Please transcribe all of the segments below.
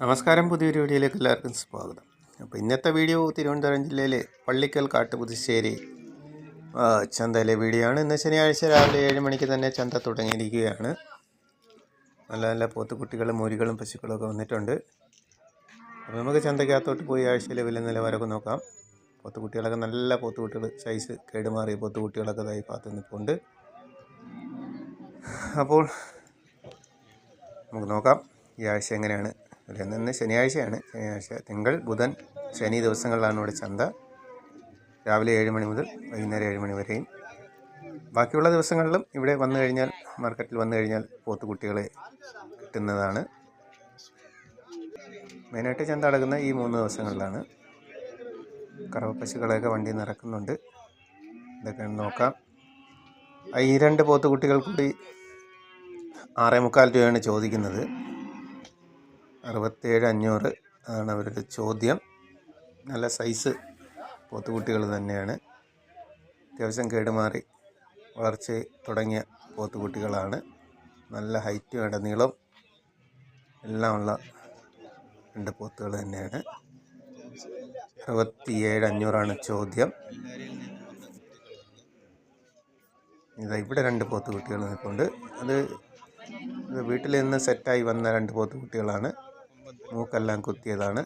നമസ്കാരം പുതിയൊരു വീഡിയോയിലേക്ക് എല്ലാവർക്കും സ്വാഗതം. അപ്പോൾ ഇന്നത്തെ വീഡിയോ തിരുവനന്തപുരം ജില്ലയിലെ പള്ളിക്കൽ കാട്ടുപുതുശ്ശേരി ചന്തയിലെ വീഡിയോ ആണ്. ഇന്ന് ശനിയാഴ്ച രാവിലെ ഏഴ് മണിക്ക് തന്നെ ചന്ത തുടങ്ങിയിരിക്കുകയാണ്. നല്ല നല്ല പോത്തുകുട്ടികളും മുരികളും പശുക്കളും ഒക്കെ വന്നിട്ടുണ്ട്. അപ്പോൾ നമുക്ക് ചന്തയ്ക്കകത്തോട്ട് പോയി ആഴ്ചയിലെ വില നിലവാരമൊക്കെ നോക്കാം. പോത്തുകുട്ടികളൊക്കെ നല്ല പോത്തുകുട്ടികൾ സൈസ് കേടുമാറിയ പോത്തുകുട്ടികളൊക്കെ ഇതായി പാത്തു നിൽപ്പുണ്ട്. അപ്പോൾ നമുക്ക് നോക്കാം ഈ ആഴ്ച എങ്ങനെയാണ്? ഇവിടെ നിന്ന് ശനിയാഴ്ചയാണ്. ശനിയാഴ്ച തിങ്കൾ ബുധൻ ശനി ദിവസങ്ങളിലാണ് ഇവിടെ ചന്ത. രാവിലെ ഏഴ് മണി മുതൽ വൈകുന്നേരം ഏഴ് മണി വരെയും. ബാക്കിയുള്ള ദിവസങ്ങളിലും ഇവിടെ വന്നു കഴിഞ്ഞാൽ മാർക്കറ്റിൽ വന്നു കഴിഞ്ഞാൽ പോത്തുകുട്ടികളെ കിട്ടുന്നതാണ്. മെയിനായിട്ട് ചന്ത അടക്കുന്ന ഈ മൂന്ന് ദിവസങ്ങളിലാണ്. കറവ പശുക്കളെയൊക്കെ വണ്ടി നിറക്കുന്നുണ്ട് ഇതൊക്കെ നോക്കാം. ഈ രണ്ട് പോത്തുകുട്ടികൾ കൂടി ആറേ മുക്കാൽ രൂപയാണ് ചോദിക്കുന്നത്. അറുപത്തേഴ് അഞ്ഞൂറ് ആണ് അവരുടെ ചോദ്യം. നല്ല സൈസ് പോത്തുകുട്ടികൾ തന്നെയാണ്. അത്യാവശ്യം കേടുമാറി വളർച്ച തുടങ്ങിയ പോത്തുകുട്ടികളാണ്. നല്ല ഹൈറ്റ് ഹൈറ്റും ഇടനീളം എല്ലാം ഉള്ള രണ്ട് പോത്തുകൾ തന്നെയാണ്. അറുപത്തിയേഴ് അഞ്ഞൂറാണ് ചോദ്യം. ഇതാ ഇവിടെ രണ്ട് പോത്തുകുട്ടികൾ നിൽപ്പുണ്ട്. അത് വീട്ടിൽ നിന്ന് സെറ്റായി വന്ന രണ്ട് പോത്തുകുട്ടികളാണ്. മൂക്കെല്ലാം കുത്തിയതാണ്.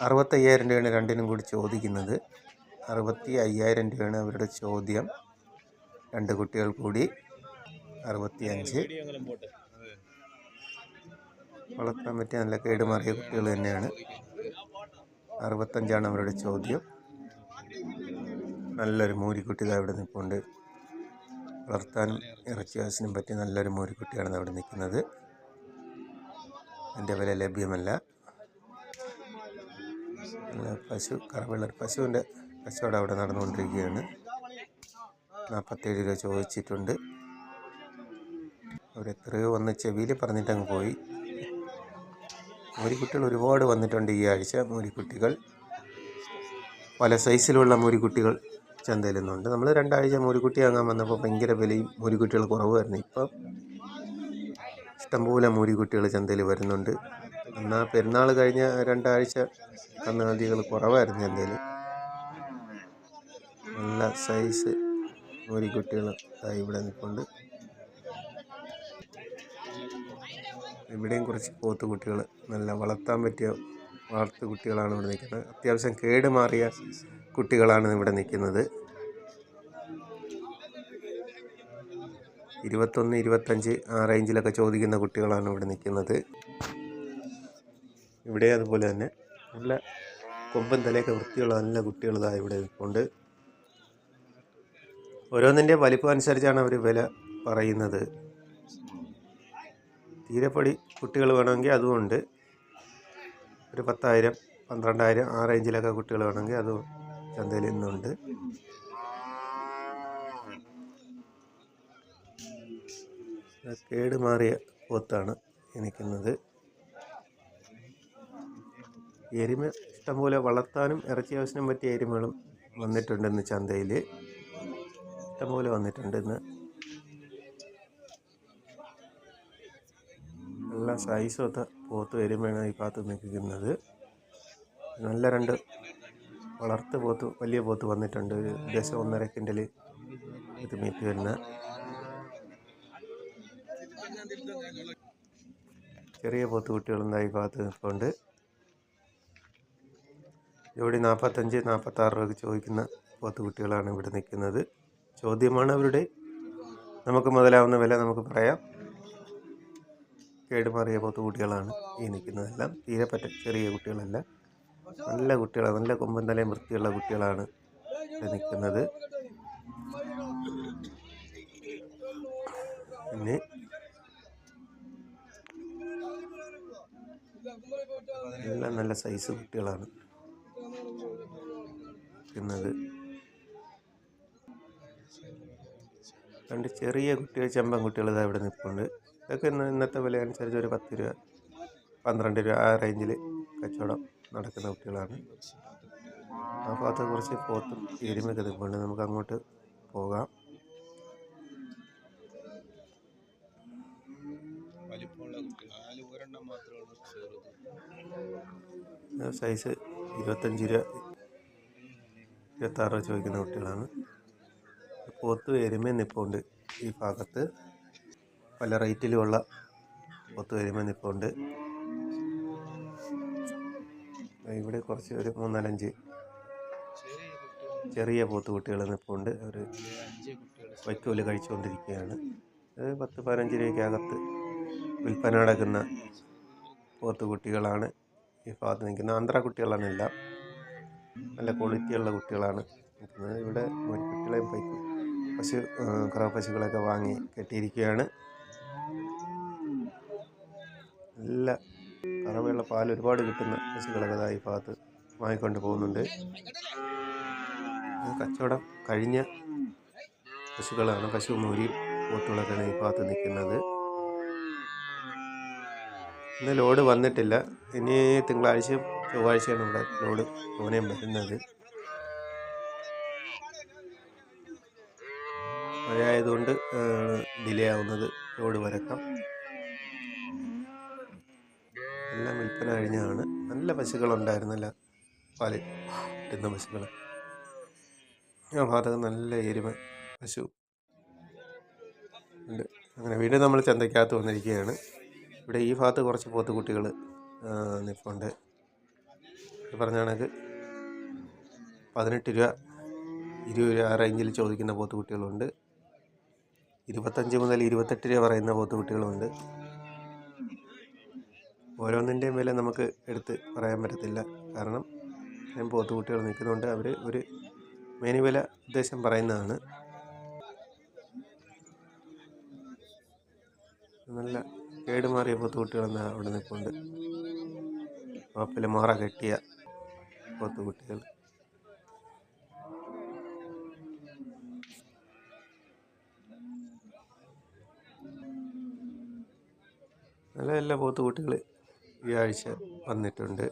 അറുപത്തയ്യായിരം രൂപയാണ് രണ്ടിനും കൂടി ചോദിക്കുന്നത്. അറുപത്തി അയ്യായിരം രൂപയാണ് അവരുടെ ചോദ്യം. രണ്ട് കുട്ടികൾ കൂടി. അറുപത്തി അഞ്ച് വളർത്താൻ പറ്റിയ നല്ല കേടുമാറിയ കുട്ടികൾ തന്നെയാണ്. അറുപത്തഞ്ചാണ് അവരുടെ ചോദ്യം. നല്ലൊരു മൂരിക്കുട്ടി ഇവിടെ നിൽപ്പുണ്ട്. വളർത്താനും ഇറച്ചി വാസിനും പറ്റിയ നല്ലൊരു മൂരിക്കുട്ടിയാണ് അവിടെ നിൽക്കുന്നത്. എന്റെ വില ലഭ്യമല്ല. പശു കറവയുള്ള ഒരു പശുവിന്റെ കച്ചവടം അവിടെ നടന്നുകൊണ്ടിരിക്കുകയാണ്. നാൽപ്പത്തേഴ് രൂപ ചോദിച്ചിട്ടുണ്ട്. അവരെത്രയോ വന്ന് ചെവിയിൽ പറഞ്ഞിട്ടങ്ങ് പോയി. മൂരിക്കുട്ടികൾ ഒരുപാട് വന്നിട്ടുണ്ട് ഈ ആഴ്ച. മൂരിക്കുട്ടികൾ പല സൈസിലുള്ള മൂരിക്കുട്ടികൾ ചന്തയിൽ നിന്നുണ്ട് നമ്മൾ രണ്ടാഴ്ച മൂരിക്കുട്ടി വാങ്ങാൻ വന്നപ്പോൾ ഭയങ്കര വിലയും മൂരിക്കുട്ടികൾ കുറവായിരുന്നു ഇപ്പം ഇഷ്ടംപോലെ മൂരിക്കുട്ടികൾ ചന്തയിൽ വരുന്നുണ്ട്. എന്നാൽ പെരുന്നാൾ കഴിഞ്ഞ രണ്ടാഴ്ച കന്നുകാലികൾ കുറവായിരുന്നു ചന്തയിൽ നല്ല സൈസ് മൂരിക്കുട്ടികൾ ഇവിടെ നിൽപ്പുണ്ട് ഇവിടെയും കുറച്ച് പോത്ത് കുട്ടികൾ നല്ല വളർത്താൻ പറ്റിയ വളർത്തു കുട്ടികളാണ് ഇവിടെ നിൽക്കുന്നത് അത്യാവശ്യം കേടുമാറിയ കുട്ടികളാണ് ഇവിടെ നിൽക്കുന്നത് ഇരുപത്തൊന്ന് ഇരുപത്തഞ്ച് ആ റേഞ്ചിലൊക്കെ ചോദിക്കുന്ന കുട്ടികളാണ് ഇവിടെ നിൽക്കുന്നത്. ഇവിടെ അതുപോലെ തന്നെ നല്ല കൊമ്പൻ തലയൊക്കെ വൃത്തിയുള്ള നല്ല കുട്ടികൾ ഇതാ ഇവിടെ നിൽപ്പുണ്ട്. ഓരോന്നിന്റെ വലിപ്പം അനുസരിച്ചാണ് അവർ വില പറയുന്നത്. തീരപ്പടി കുട്ടികൾ വേണമെങ്കിൽ അതുമുണ്ട് ഒരു പത്തായിരം പന്ത്രണ്ടായിരം ആ റേഞ്ചിലൊക്കെ കുട്ടികൾ വേണമെങ്കിൽ അതും ചന്തയിൽ ഇന്നുണ്ട് കേടുമാറിയ പോത്താണ് എനിക്കുന്നത് എരുമ ഇഷ്ടംപോലെ വളർത്താനും ഇറച്ചി ആവശ്യം പറ്റിയ എരുമകളും വന്നിട്ടുണ്ട് ഇന്ന് ചന്തയിൽ ഇഷ്ടംപോലെ വന്നിട്ടുണ്ട് ഇന്ന് നല്ല സൈസൊത്ത പോത്ത് എരുമയാണ് ഈ ഭാഗത്ത് നിൽക്കുന്നത്. നല്ല രണ്ട് വളർത്ത് പോത്ത് വലിയ പോത്ത് വന്നിട്ടുണ്ട്. ഒരു ദശ ഒന്നര കിൻഡൽ ഇത് മീറ്റ് വരുന്ന ചെറിയ പോത്ത് കുട്ടികളും ഈ ഭാഗത്ത് നിൽപ്പുണ്ട് ജോഡി നാൽപ്പത്തഞ്ച് നാൽപ്പത്താറ് രൂപയ്ക്ക് ചോദിക്കുന്ന പോത്ത് കുട്ടികളാണ് ഇവിടെ നിൽക്കുന്നത്. ചോദ്യമാണ് അവരുടെ. നമുക്ക് മുതലാവുന്ന വില നമുക്ക് പറയാം. കേടുമാറിയ പോത്ത് കുട്ടികളാണ് ഈ നിൽക്കുന്നതെല്ലാം. തീരെ പറ്റ ചെറിയ കുട്ടികളല്ല. നല്ല കുട്ടികളാണ്. നല്ല കൊമ്പൻ തലയും വൃത്തിയുള്ള കുട്ടികളാണ് ഇവിടെ നിൽക്കുന്നത്. പിന്നെ നല്ല സൈസ് കുട്ടികളാണ്. നിൽക്കുന്നത് രണ്ട് ചെറിയ കുട്ടികൾ ചെമ്പൻ കുട്ടികൾ ഇതാ ഇവിടെ നിൽപ്പുണ്ട്. ഇതൊക്കെ ഇന്ന് ഇന്നത്തെ വില അനുസരിച്ച് ഒരു പത്ത് രൂപ പന്ത്രണ്ട് രൂപ ആ റേഞ്ചിൽ കച്ചവടം നടക്കുന്ന കുട്ടികളാണ്. ആ ഭാഗത്ത് കുറച്ച് പോത്തും എരുമൊക്കെ നിൽപ്പുണ്ട്. നമുക്ക് അങ്ങോട്ട് പോകാം. സൈസ് ഇരുപത്തഞ്ച് രൂപ ഇരുപത്താറ് രൂപ ചോദിക്കുന്ന കുട്ടികളാണ്. പോത്ത് എരുമ നിപ്പുണ്ട് ഈ ഭാഗത്ത്. പല റേറ്റിലുമുള്ള പോത്ത് എരുമ നിപ്പുണ്ട് ഇവിടെ കുറച്ച് ഒരു മൂന്നാലഞ്ച് ചെറിയ പോത്ത് കുട്ടികൾ നിപ്പുണ്ട് അവർ വൈക്കോൽ കഴിച്ചുകൊണ്ടിരിക്കുകയാണ്. അത് പത്ത് പതിനഞ്ച് രൂപയ്ക്കകത്ത് വിൽപ്പന നടക്കുന്ന പോത്ത് കുട്ടികളാണ്. ഈ ഭാഗത്ത് നിൽക്കുന്ന ആന്ധ്ര കുട്ടികളാണ് എല്ലാം നല്ല ക്വാളിറ്റിയുള്ള കുട്ടികളാണ് നിൽക്കുന്നത്. ഇവിടെ കുട്ടികളെയും പൈക്ക് പശു കറവ പശുക്കളൊക്കെ വാങ്ങി കെട്ടിയിരിക്കുകയാണ്. നല്ല കറവയുള്ള പാൽ ഒരുപാട് കിട്ടുന്ന പശുക്കളൊക്കെ ഈ ഭാഗത്ത് വാങ്ങിക്കൊണ്ട് പോകുന്നുണ്ട്. കച്ചവടം കഴിഞ്ഞ പശുക്കളാണ്. പശു മൂരി പോത്തുകളൊക്കെയാണ് ഈ ഭാഗത്ത് നിൽക്കുന്നത്. ഇന്ന് ലോഡ് വന്നിട്ടില്ല. ഇനി തിങ്കളാഴ്ചയും ചൊവ്വാഴ്ചയാണ് ഇവിടെ ലോഡ് തോനെയും വരുന്നത്. മഴ ആയതുകൊണ്ട് ഡിലേ ആവുന്നത് ലോഡ് വരക്കാം. എല്ലാം വിൽപ്പന കഴിഞ്ഞതാണ്. നല്ല പശുക്കളുണ്ടായിരുന്നല്ല. പാൽ കിട്ടുന്ന പശുക്കൾ. ആ ഭാഗത്തൊക്കെ നല്ല എരുമ പശു. ഉണ്ട്. അങ്ങനെ വീണ്ടും നമ്മൾ ചന്തയ്ക്കകത്ത് വന്നിരിക്കുകയാണ്. ഇവിടെ ഈ ഭാഗത്ത് കുറച്ച് പോത്തുകുട്ടികൾ നിൽപ്പുണ്ട് പറഞ്ഞ കണക്ക് പതിനെട്ട് രൂപ ഇരുപത് രൂപ ആ റേഞ്ചിൽ ചോദിക്കുന്ന പോത്തുകുട്ടികളുണ്ട് ഇരുപത്തഞ്ച് മുതൽ ഇരുപത്തെട്ട് രൂപ പറയുന്ന പോത്തുകുട്ടികളുണ്ട് ഓരോന്നിന്റെയും വില നമുക്ക് എടുത്ത് പറയാൻ പറ്റത്തില്ല. കാരണം ഞാൻ പോത്തുകുട്ടികൾ നിൽക്കുന്നുണ്ട് അവർ ഒരു മേനി വില ഉദ്ദേശം പറയുന്നതാണ്. നല്ല കേടുമാറിയ പോത്തുകുട്ടികളെന്ന് അവിടെ നിൽപ്പുണ്ട്. മാപ്പിൽ മാറ കെട്ടിയ പൊത്തുകുട്ടികൾ നല്ല നല്ല പോത്തുകുട്ടികൾ ഈ ആഴ്ച വന്നിട്ടുണ്ട്.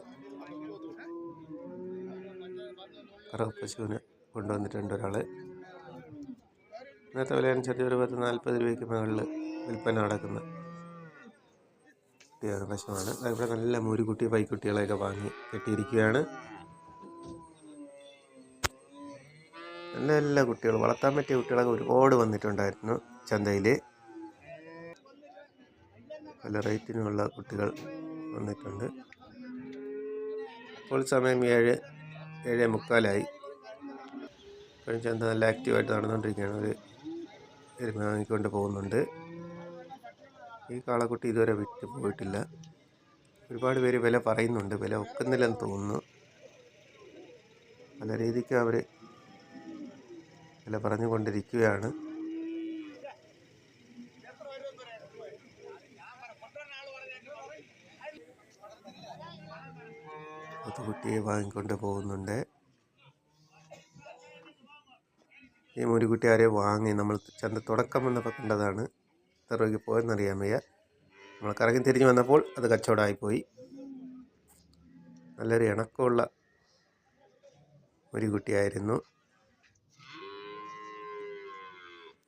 കറവ് പശുവിനെ കൊണ്ടുവന്നിട്ടുണ്ട് ഒരാൾ ഇന്നത്തെ വില അനുസരിച്ച് ഒരു പത്ത് നാൽപ്പത് രൂപയ്ക്ക് മുകളിൽ വിൽപ്പന നടക്കുന്ന. കുട്ടിയാണ് വശമാണ് ഇവിടെ നല്ല മൂരിക്കുട്ടി പൈക്കുട്ടികളെയൊക്കെ വാങ്ങി കെട്ടിയിരിക്കുകയാണ്. നല്ല നല്ല കുട്ടികൾ. വളർത്താൻ പറ്റിയ കുട്ടികളൊക്കെ ഒരുപാട് വന്നിട്ടുണ്ടായിരുന്നു ചന്തയിൽ പല റേറ്റിനുമുള്ള കുട്ടികൾ വന്നിട്ടുണ്ട്. ഇപ്പോൾ സമയം ഏഴ് ഏഴ് മുക്കാലായി. ഇപ്പോഴും ചന്ത നല്ല ആക്റ്റീവായിട്ട് നടന്നുകൊണ്ടിരിക്കുകയാണ്. ഒരു എരുമ വാങ്ങിക്കൊണ്ട് പോകുന്നുണ്ട്. ഈ കാളക്കുട്ടി ഇതുവരെ വിറ്റ് പോയിട്ടില്ല. ഒരുപാട് പേര് വില പറയുന്നുണ്ട്. വില ഒക്കുന്നില്ലെന്ന് തോന്നുന്നു. പല രീതിക്ക് അവർ വില പറഞ്ഞുകൊണ്ടിരിക്കുകയാണ്. കുട്ടിയെ വാങ്ങിക്കൊണ്ട് പോകുന്നുണ്ട്. ഈ മുരുകുട്ടി ആരെ വാങ്ങി? നമ്മൾ ചന്ത തുടക്കം വന്നപ്പോൾ കണ്ടതാണ്. എത്ര രൂപയ്ക്ക് പോയെന്നറിയാൻ വയ്യ. നമ്മൾ കറങ്ങി തിരിഞ്ഞ് വന്നപ്പോൾ അത് കച്ചവടമായിപ്പോയി. നല്ലൊരു ഇണക്കമുള്ള ഒരു കുട്ടിയായിരുന്നു.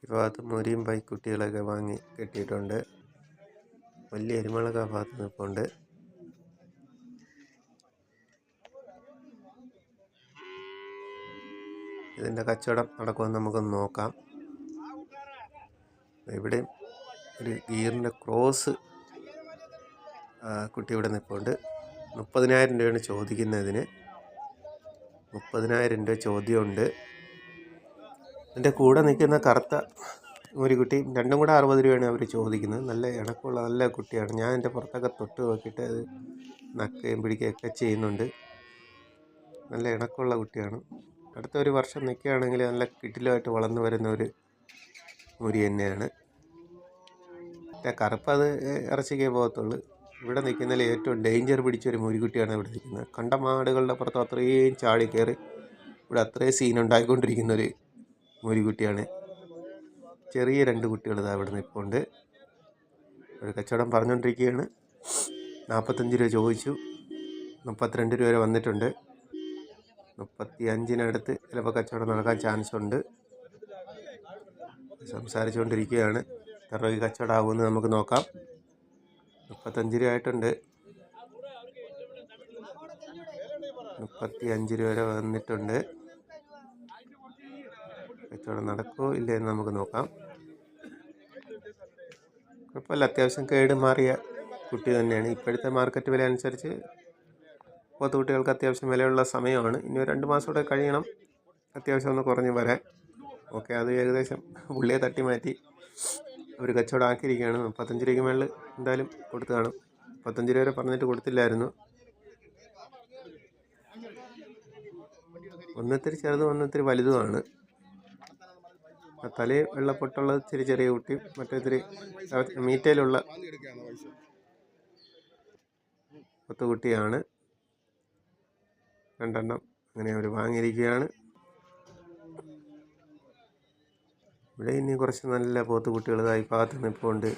ഇപ്പോൾ അത് മുരിയും പൈക്കുട്ടികളൊക്കെ വാങ്ങി കെട്ടിയിട്ടുണ്ട്. വലിയ എരുമളൊക്കെ ഭാഗത്ത് നിൽപ്പുണ്ട്. ഇതിന്റെ കച്ചവടം നടക്കുമെന്ന് നമുക്കൊന്ന് നോക്കാം. ഇവിടെയും ഒരു ഗീറിന്റെ ക്രോസ് കുട്ടി ഇവിടെ നിൽപ്പുണ്ട് മുപ്പതിനായിരം രൂപയാണ് ചോദിക്കുന്നതിന്. മുപ്പതിനായിരം രൂപ ചോദ്യമുണ്ട്. എന്റെ കൂടെ നിൽക്കുന്ന കറുത്ത ഒരു കുട്ടി രണ്ടും കൂടെ അറുപത് രൂപയാണ് അവർ ചോദിക്കുന്നത്. നല്ല ഇണക്കമുള്ള നല്ല കുട്ടിയാണ്. ഞാൻ എന്റെ പുറത്തൊക്കെ തൊട്ട് നോക്കിയിട്ട് അത് നക്കുകയും പിടിക്കുകയൊക്കെ ചെയ്യുന്നുണ്ട്. നല്ല ഇണക്കമുള്ള കുട്ടിയാണ്. അടുത്ത ഒരു വർഷം നിൽക്കുകയാണെങ്കിൽ നല്ല കിട്ടിലുമായിട്ട് വളർന്നു വരുന്ന ഒരു മുരി തന്നെയാണ്. മറ്റേ കറുപ്പ് അത് ഇറച്ചിക്കേ പോകത്തുള്ളൂ. ഇവിടെ നിൽക്കുന്നതിൽ ഏറ്റവും ഡേഞ്ചർ പിടിച്ചൊരു മുരിക്കുട്ടിയാണ് ഇവിടെ നിൽക്കുന്നത്. കണ്ട മാടുകളുടെ പുറത്ത് അത്രയും ചാടി കയറി ഇവിടെ അത്രയും സീൻ ഉണ്ടായിക്കൊണ്ടിരിക്കുന്ന ഒരു മുരിക്കുട്ടിയാണ്. ചെറിയ രണ്ട് കുട്ടികൾ ഇതാ ഇവിടെ നിൽപ്പുണ്ട് ഒരു കച്ചവടം പറഞ്ഞുകൊണ്ടിരിക്കുകയാണ്. നാൽപ്പത്തഞ്ച് രൂപ ചോദിച്ചു. മുപ്പത്തിരണ്ട് രൂപ വരെ വന്നിട്ടുണ്ട്. മുപ്പത്തി അഞ്ചിനടുത്ത് ചിലപ്പോൾ കച്ചവടം നടക്കാൻ ചാൻസ് ഉണ്ട്. സംസാരിച്ചുകൊണ്ടിരിക്കുകയാണ്. എത്ര രൂപയ്ക്ക് കച്ചവടമാകുമെന്ന് നമുക്ക് നോക്കാം. മുപ്പത്തഞ്ച് രൂപ ആയിട്ടുണ്ട്. മുപ്പത്തി അഞ്ച് രൂപ വരെ വന്നിട്ടുണ്ട്. കച്ചവടം നടക്കുമോ ഇല്ലേ എന്ന് നമുക്ക് നോക്കാം. കുഴപ്പമില്ല അത്യാവശ്യം കേട് മാറിയ കുട്ടി തന്നെയാണ്. ഇപ്പോഴത്തെ മാർക്കറ്റ് വില അനുസരിച്ച് പോത്തുകുട്ടികൾക്ക് അത്യാവശ്യം വിലയുള്ള സമയമാണ്. ഇനി ഒരു രണ്ട് മാസം കൂടെ കഴിയണം. അത്യാവശ്യം ഒന്ന് കുറഞ്ഞ് വരാൻ. ഓക്കെ അത് ഏകദേശം പുള്ളിയെ തട്ടി മാറ്റി. ഒരു കച്ചവടം ആക്കിയിരിക്കുകയാണ്. മുപ്പത്തഞ്ച് രൂപയ്ക്ക് മേളിൽ എന്തായാലും കൊടുത്തു കാണും. മുപ്പത്തഞ്ച് രൂപ വരെ പറഞ്ഞിട്ട് കൊടുത്തില്ലായിരുന്നു. ഒന്നിത്തിരി ചെറുതും ഒന്നിത്തിരി വലുതുമാണ്. തല വെള്ളപ്പൊട്ടുള്ളത് ഇച്ചിരി ചെറിയ കുട്ടിയും മറ്റേ ഇത്തിരി മീറ്റയിലുള്ള കുട്ടിയാണ് രണ്ടെണ്ണം അങ്ങനെ അവർ വാങ്ങിയിരിക്കുകയാണ്. ഇവിടെ ഇനി കുറച്ച് നല്ല പോത്തുകുട്ടികൾ ഇതായി ഭാഗത്ത് നിൽപ്പുണ്ട്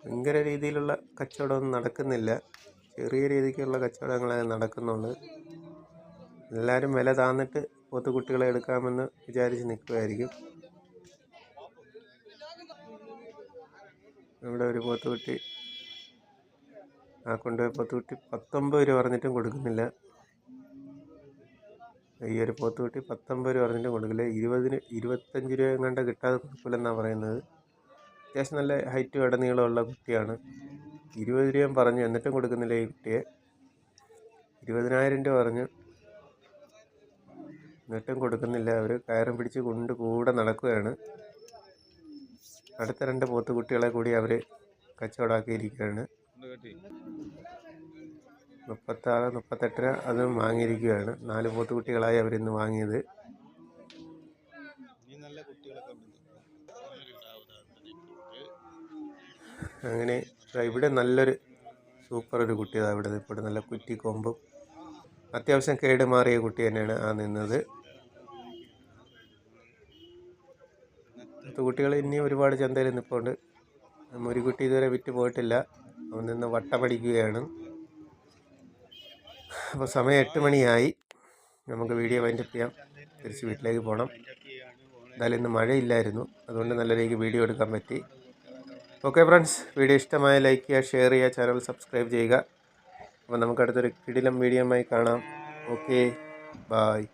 ഭയങ്കര രീതിയിലുള്ള കച്ചവടമൊന്നും നടക്കുന്നില്ല. ചെറിയ രീതിക്കുള്ള കച്ചവടങ്ങൾ നടക്കുന്നുണ്ട്. എല്ലാവരും വില താന്നിട്ട് പോത്തുകുട്ടികളെ എടുക്കാമെന്ന് വിചാരിച്ച് നിൽക്കുമായിരിക്കും ഇവിടെ ഒരു പോത്തുകുട്ടി ആ കൊണ്ടുപോയ പോത്തുകുട്ടി പത്തൊമ്പത് രൂപ പറഞ്ഞിട്ടും കൊടുക്കുന്നില്ല. ഈ ഒരു പോത്തുകുട്ടി പത്തൊമ്പത് രൂപ പറഞ്ഞിട്ടും കൊടുക്കില്ല ഇരുപതിന് ഇരുപത്തഞ്ച് രൂപ എങ്ങാണ്ട് കിട്ടാതെ കൊടുക്കില്ലെന്നാണ് പറയുന്നത്. അത്യാവശ്യം നല്ല ഹൈറ്റും ഇടനീളമുള്ള കുട്ടിയാണ്. ഇരുപത് രൂപയും പറഞ്ഞു എന്നിട്ടും കൊടുക്കുന്നില്ല ഈ കുട്ടിയെ. ഇരുപതിനായിരം രൂപ പറഞ്ഞു എന്നിട്ടും കൊടുക്കുന്നില്ല. അവർ കയറും പിടിച്ച് കൊണ്ട് കൂടെ നടക്കുകയാണ്. അടുത്ത രണ്ട് പോത്ത് കുട്ടികളെ കൂടി അവർ കച്ചവടമാക്കിയിരിക്കുകയാണ്. മുപ്പത്താറ് മുപ്പത്തെട്ടര അതും വാങ്ങിയിരിക്കുകയാണ്. നാല് പോത്ത് കുട്ടികളായി അവരിന്ന് വാങ്ങിയത്. അങ്ങനെ ഇവിടെ നല്ലൊരു സൂപ്പർ ഒരു കുട്ടി ഇതാ ഇവിടെ ഇപ്പോൾ നല്ല കുറ്റി കൊമ്പും അത്യാവശ്യം കേട് മാറിയ കുട്ടി തന്നെയാണ് ആ നിന്നത്. കുട്ടികൾ ഇനിയും ഒരുപാട് ചന്തയിൽ നിൽപ്പുണ്ട് ഒരു കുട്ടി ഇതുവരെ വിറ്റ് പോയിട്ടില്ല. അവൻ നിന്ന് വട്ടമടിക്കുകയാണ് അപ്പോൾ സമയം എട്ട് മണിയായി. നമുക്ക് വീഡിയോ വൈൻഡപ്പ് ചെയ്യാം. തിരിച്ച് വീട്ടിലേക്ക് പോകണം എന്തായാലും ഇന്ന് മഴയില്ലായിരുന്നു. അതുകൊണ്ട് നല്ല രീതിക്ക് വീഡിയോ എടുക്കാൻ പറ്റി. ഓക്കെ ഫ്രണ്ട്സ് വീഡിയോ ഇഷ്ടമായ ലൈക്ക് ചെയ്യുക ഷെയർ ചെയ്യുക ചാനൽ സബ്സ്ക്രൈബ് ചെയ്യുക. അപ്പോൾ നമുക്കടുത്തൊരു കിടിലം ആയി കാണാം. Okay bye